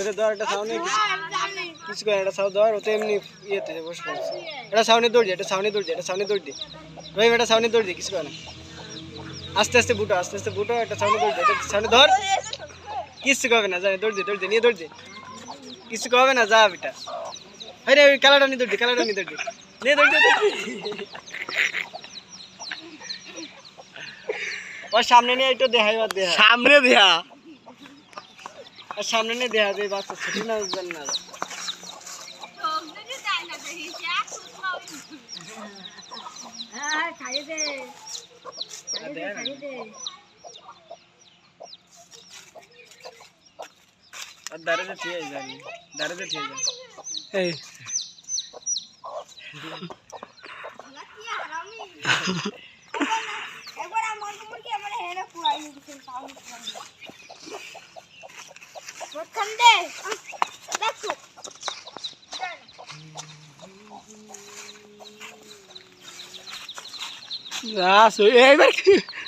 এটা সামনে কিছু করে এটা সাউ ধর, ও তো এমনি ইয়েতে এটা সামনে দৌড় এটা সামনে দৌড় এটা সামনে দৌড় রহিম এটা সামনে দৌড় কিছু করে না। আস্তে আস্তে বুটো, আস্তে আস্তে বুটো, একটা সামনে দৌড় এটা সামনে ধর। কিছু করবে না জানি দৌড় দিয়ে দৌড় দিয়ে নিয়ে দৌড় দিয়ে কিছু করবে না, যা, বেটা। আরে ওই খেলাটা নিয়ে দৌড় দিয়ে খেলাটা নিয়ে দৌড় দিয়ে নিয়ে দৌড় ওর সামনে নিয়ে একটু দেখাই দেহা সামনে দিয়া। আর সামনে নিয়ে দেহা যে বাচ্চা ছোট না জান না দাঁড়াতে ঠিক আছে জানি দাঁড়াতে ঠিক আছে এই। একবার আমার মুরগি আমার হেনে পুরাই দিছেন তাও মতখান দে দেখো আসো এইবার কি ও